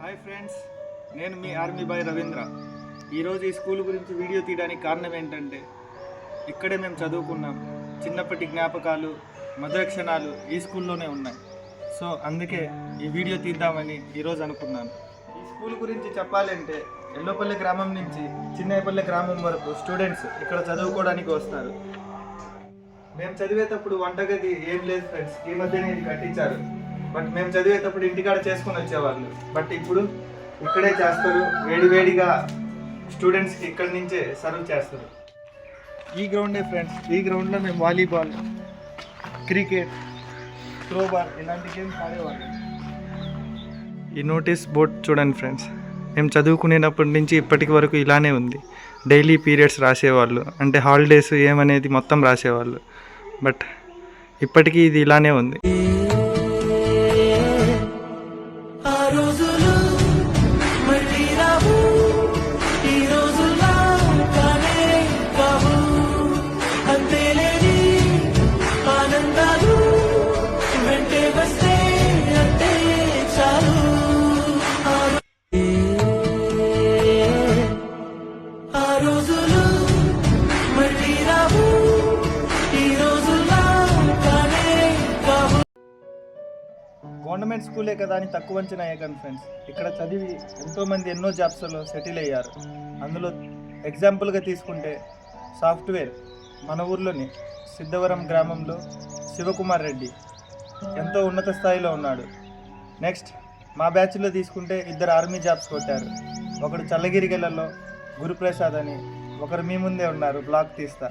Hi friends నేను మీ army bye Ravindra. ఈరోజు ఈ స్కూల్ గురించి వీడియో తీయడానికి కారణం ఏంటంటే ఇక్కడే మేము చదువుకున్నాం. చిన్నప్పటి జ్ఞాపకాలు మధుర క్షణాలు ఈ స్కూల్లోనే ఉన్నాయి. సో అందుకే ఈ వీడియో తీద్దామని ఈరోజు అనుకున్నాను. ఈ స్కూల్ గురించి చెప్పాలంటే ఎల్లోపల్లి గ్రామం నుంచి చిన్నపల్లి గ్రామం వరకు స్టూడెంట్స్ ఇక్కడ చదువుకోవడానికి వస్తారు. మేము చదివేటప్పుడు వంటగది ఏం లేదు ఫ్రెండ్స్. ఈ మధ్యనే ఇది కట్టించారు. బట్ మేము చదివేటప్పుడు ఇంటికాడ చేసుకుని వచ్చేవాళ్ళు. బట్ ఇప్పుడు ఇక్కడే చేస్తారు. వేడివేడిగా స్టూడెంట్స్కి ఇక్కడి నుంచే సర్వ్ చేస్తారు. ఈ గ్రౌండే ఫ్రెండ్స్ ఈ గ్రౌండ్లో మేము వాలీబాల్ క్రికెట్ త్రోబాల్ ఇలాంటి గేమ్స్ ఆడేవాళ్ళం. ఈ నోటీస్ బోర్డ్ చూడండి ఫ్రెండ్స్. మేము చదువుకునేటప్పటి నుంచి ఇప్పటికి వరకు ఇలానే ఉంది. డైలీ పీరియడ్స్ రాసేవాళ్ళు. అంటే హాలిడేస్ ఏమనేది మొత్తం రాసేవాళ్ళు. బట్ ఇప్పటికీ ఇది ఇలానే ఉంది. గవర్నమెంట్ స్కూలే కదా అని తక్కువ అంచనా వేయకండి ఫ్రెండ్స్ ఇక్కడ చదివి ఎంతోమంది ఎన్నో జాబ్స్లో సెటిల్ అయ్యారు. అందులో ఎగ్జాంపుల్గా తీసుకుంటే సాఫ్ట్వేర్ మన ఊర్లోని సిద్ధవరం గ్రామంలో శివకుమార్ రెడ్డి ఎంతో ఉన్నత స్థాయిలో ఉన్నాడు. నెక్స్ట్ మా బ్యాచ్లో తీసుకుంటే ఇద్దరు ఆర్మీ జాబ్స్ కొట్టారు. ఒకడు చల్లగిరిగెలలో గురుప్రసాద్ అని ఒకరు మీ ముందే ఉన్నారు బ్లాగ్ తీస్తా.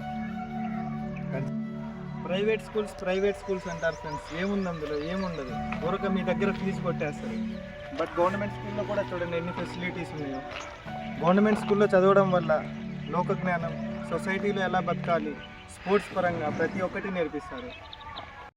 ప్రైవేట్ స్కూల్స్ ప్రైవేట్ స్కూల్స్ అంటారు ఫ్రెండ్స్ ఏముంది అందులో? ఏముండదు. ఊరక మీ దగ్గర ఫీజు కొట్టేస్తారు బట్ గవర్నమెంట్ స్కూల్లో కూడా చూడండి ఎన్ని ఫెసిలిటీస్ ఉన్నాయో. గవర్నమెంట్ స్కూల్లో చదవడం వల్ల లోక జ్ఞానం సొసైటీలో ఎలా బతకాలి స్పోర్ట్స్ పరంగా ప్రతి ఒక్కటి నేర్పిస్తారు.